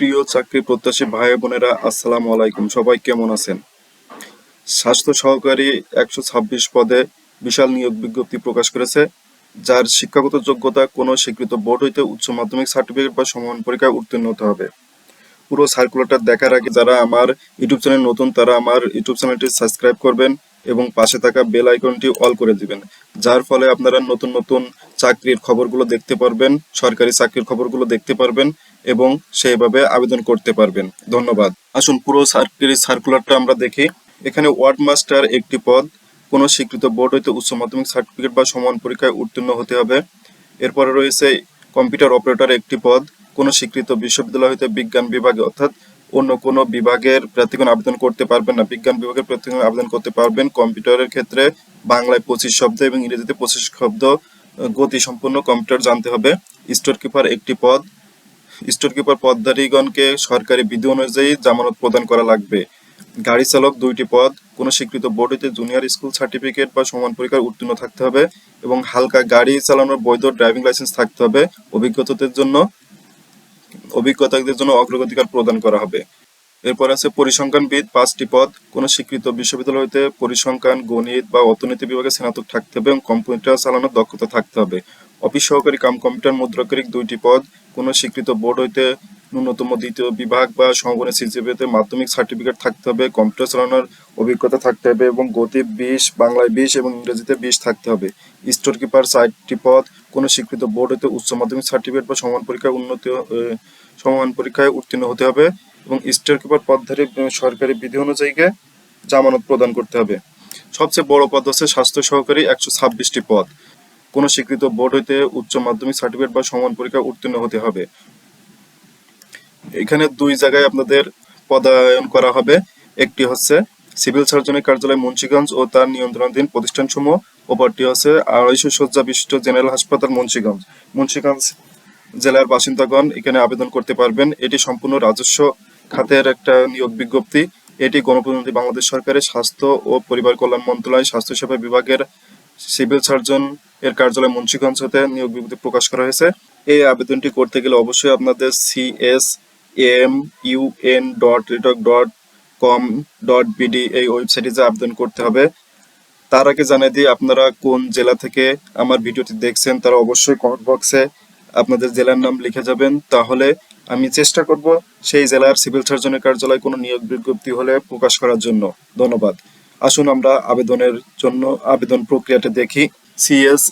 প্রিয় চাকরি প্রত্যাশী ভাই বোনেরা, আসসালামু আলাইকুম। সবাই কেমন আছেন? স্বাস্থ্য সহকারী একশো ছাব্বিশ পদে বিশাল নিয়োগ বিজ্ঞপ্তি প্রকাশ করেছে, যার শিক্ষাগত যোগ্যতা কোনো স্বীকৃত বোর্ড হইতে উচ্চ মাধ্যমিক সার্টিফিকেট বা সমান পরীক্ষায় উত্তীর্ণ হতে হবে। পুরো সার্কুলারটা দেখার আগে যারা আমার ইউটিউব চ্যানেল নতুন, তারা আমার ইউটিউব চ্যানেলটি সাবস্ক্রাইব করবেন এবং পাশে থাকা বেল আইকনটি অল করে দিবেন, যার ফলে আপনারা নতুন নতুন চাকরির খবরগুলো দেখতে পারবেন, সরকারি চাকরির খবরগুলো দেখতে পারবেন এবং সেইভাবে আবেদন করতে পারবেন। ধন্যবাদ। আসুন, পুরো চাকরির সার্কুলারটা আমরা দেখি। এখানে ওয়ার্ড মাস্টার একটি পদ, কোনো স্বীকৃত বোর্ড হইতে উচ্চ মাধ্যমিক সার্টিফিকেট বা সমান পরীক্ষায় উত্তীর্ণ হতে হবে। এরপরে রয়েছে কম্পিউটার অপারেটর একটি পদ, কোনো স্বীকৃত বিশ্ববিদ্যালয় হইতে বিজ্ঞান বিভাগে, অর্থাৎ অন্য কোনো বিভাগের প্রার্থীগণ আবেদন করতে পারবেন না। বিজ্ঞান বিভাগের প্রার্থীগণ আবেদন করতে পারবেন। কম্পিউটারের ক্ষেত্রে বাংলায় পঁচিশ শব্দ এবং ইংরেজিতে পঁচিশ শব্দ। গতি সম্পন্ন কম্পিউটার জানতে হবে। স্টোর কিপার একটি পদ। স্টোর কিপার পদধারীগণকে সরকারি বিধি অনুযায়ী জামানত প্রদান করা লাগবে। গাড়ি চালক দুইটি পদ। কোনো স্বীকৃত বোর্ডেতে জুনিয়র স্কুল সার্টিফিকেট বা সমান পরীক্ষায় উত্তীর্ণ থাকতে হবে এবং হালকা গাড়ি চালানোর বৈধ ড্রাইভিং লাইসেন্স থাকতে হবে। অভিজ্ঞতাদের জন্য অভিজ্ঞতাদের জন্য অগ্রগতিকার প্রদান করা হবে। এরপর আছে পরিসংখ্যানবিদ, পাঁচটি পদ। কোনো স্বীকৃত বিশ্ববিদ্যালয় হইতে পরিসংখ্যান, গণিত বা অর্থনীতি বিভাগে স্নাতক থাকতে হবে এবং কম্পিউটার চালানোর দক্ষতা থাকতে হবে। অফিস সহকারী কাম কম্পিউটার মুদ্রাকারিক দুইটি পদ। কোনো স্বীকৃত বোর্ড হইতে ন্যূনতম দ্বিতীয় বিভাগ বা সমগণের সিজিপিতে মাধ্যমিক সার্টিফিকেট থাকতে হবে, কম্পিউটার চালানোর অভিজ্ঞতা থাকতে হবে এবং গতি বিশ, বাংলায় বিশ এবং ইংরেজিতে বিশ থাকতে হবে। স্টোর কিপার চারটি পদ। কোনো স্বীকৃত বোর্ড হইতে উচ্চ মাধ্যমিক সার্টিফিকেট বা সমান পরীক্ষায় উন্নতি সমান পরীক্ষায় উত্তীর্ণ হতে হবে। এবং স্টোর কিপার পদধারী সরকারি বিধি অনুযায়ীকে জামানত প্রদান করতে হবে। সবচেয়ে বড় পদ হচ্ছে স্বাস্থ্য সহকারী একশো ছাব্বিশটি পদ। কোনো স্বীকৃত বোর্ড হইতে উচ্চ মাধ্যমিক সার্টিফিকেট বা সমান পরীক্ষায় উত্তীর্ণ হতে হবে। এখানে দুই জায়গায় আপনাদের পদায়ন করা হবে। একটি হচ্ছে সিভিল সার্জনের কার্যালয় মুন্সিগঞ্জ ও তার নিয়ন্ত্রণাধীন প্রতিষ্ঠানসমূহ। অপরটি হচ্ছে আড়াইশো শয্যা বিশিষ্ট জেনারেল হাসপাতাল মুন্সিগঞ্জ। মুন্সিগঞ্জ জেলার বাসিন্দাগণ এখানে আবেদন করতে পারবেন। এটি সম্পূর্ণ রাজস্ব খাতের একটা নিয়োগ বিজ্ঞপ্তি। এটি গণপ্রতিনিধি বাংলাদেশ সরকারের স্বাস্থ্য ও পরিবার কল্যাণ মন্ত্রণালয় স্বাস্থ্যসেবা বিভাগের সিভিল সার্জন এর কার্যালয় মুন্সিগঞ্জ হতে নিয়োগ বিজ্ঞপ্তি প্রকাশ করা হয়েছে। এই আবেদনটি করতে গেলে অবশ্যই আপনাদের সিএস এম ইউএন ডট রিটক ডট কম ডট বিডি এই ওয়েবসাইটে যে আবেদন করতে হবে। তার আগে জানিয়ে দিই, আপনারা কোন জেলা থেকে আমার ভিডিওটি দেখছেন, তারা অবশ্যই কমেন্ট বক্সে আপনাদের জেলার নাম লিখে যাবেন। তাহলে আমি চেষ্টা করব সেই জেলার সিভিল সার্জনের কার্যালয়ে কোনো নিয়োগ বিজ্ঞপ্তি হলে প্রকাশ করার জন্য। ধন্যবাদ। আসুন আমরা আবেদনের জন্য আবেদন প্রক্রিয়াটা দেখি। CS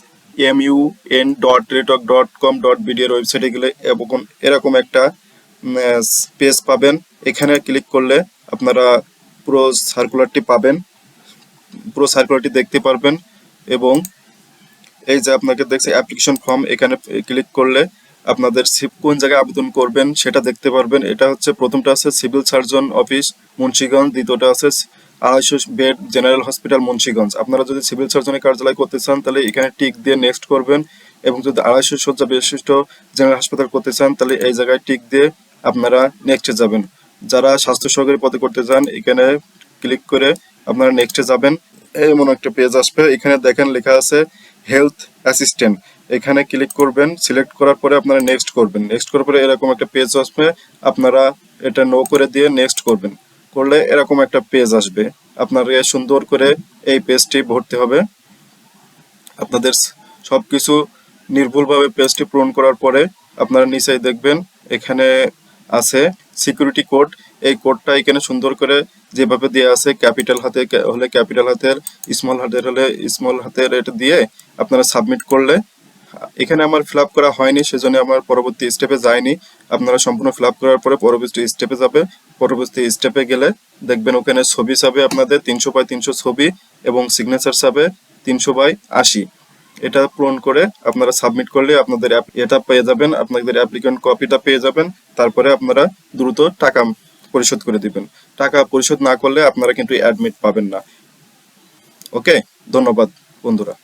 M U N dot রেটক dot com dot BD এর ওয়েবসাইটে গেলে এবং এরকম একটা পেজ পাবেন। এখানে ক্লিক করলে আপনারা পুরো সার্কুলারটি পাবেন। পুরো সার্কুলারটি দেখতে পারবেন এবং এই যে আপনাকে দেখছে অ্যাপ্লিকেশন ফর্ম এখানে ক্লিক করলে আপনাদের সি- কোন জায়গায় আবেদন করবেন সেটা দেখতে পারবেন। এটা হচ্ছে প্রথমটা আছে সিভিল সার্জন অফিস, মুন্সিগঞ্জ। দ্বিতীয়টা আছে আড়াইশো বেড জেনারেল হসপিটাল, মুন্সিগঞ্জ। আপনারা যদি সিভিল সার্জনের কার্যালয় করতে চান, তাহলে এখানে টিক দিয়ে নেক্সট করবেন এবং যদি আড়াইশো শয্যা বিশিষ্ট জেনারেল হাসপাতাল করতে চান, তাহলে এই জায়গায় টিক দিয়ে আপনারা নেক্সটে যাবেন। যারা স্বাস্থ্য সহকারী পদে করতে চান, এখানে ক্লিক করে আপনারা নেক্সটে যাবেন। এমন একটা পেজ আসবে, এখানে দেখেন লেখা আছে হেলথ অ্যাসিস্ট্যান্ট। এখানে ক্লিক করবেন সিলেক্ট করার পরে আপনারা নেক্সট করবেন। নেক্সট করার পরে এরকম একটা পেজ আসবে, আপনারা এটা নো করে দিয়ে নেক্সট করবেন। করলে এরকম একটা পেজ আসবে। আপনারা সুন্দর করে এই পেজটি ভরতে হবে। আপনাদের সবকিছু নির্ভুলভাবে পেজটি পূরণ করার পরে আপনারা নিচেই দেখবেন, এখানে আছে সিকিউরিটি কোড এই কোডটা এখানে সুন্দর করে যেভাবে দেওয়া আছে ক্যাপিটাল হাতে হলে ক্যাপিটাল হাতের স্মল হাতের হলে স্মল হাতের এটা দিয়ে আপনারা সাবমিট করলে এখানে আমার ফিল করা হয়নি, সেজন্য আমার পরবর্তী স্টেপে যায়নি আপনারা সম্পূর্ণ ফিল করার পরে পরবর্তী স্টেপে যাবে। পরবর্তী স্টেপে গেলে দেখবেন ওখানে ছবি চাবে আপনাদের, তিনশো বাই তিনশো ছবি এবং সিগনেচার চাবে তিনশো বাই আশি। এটা পূরণ করে আপনারা সাবমিট করলে আপনাদের এটা পেয়ে যাবেন, আপনাদের অ্যাপ্লিকেন্ট কপিটা পেয়ে যাবেন, তারপরে আপনারা দ্রুত টাকা পরিশোধ করে দিবেন। টাকা পরিশোধ না করলে আপনারা কিন্তু অ্যাডমিট পাবেন না। ওকে ধন্যবাদ, বন্ধুরা।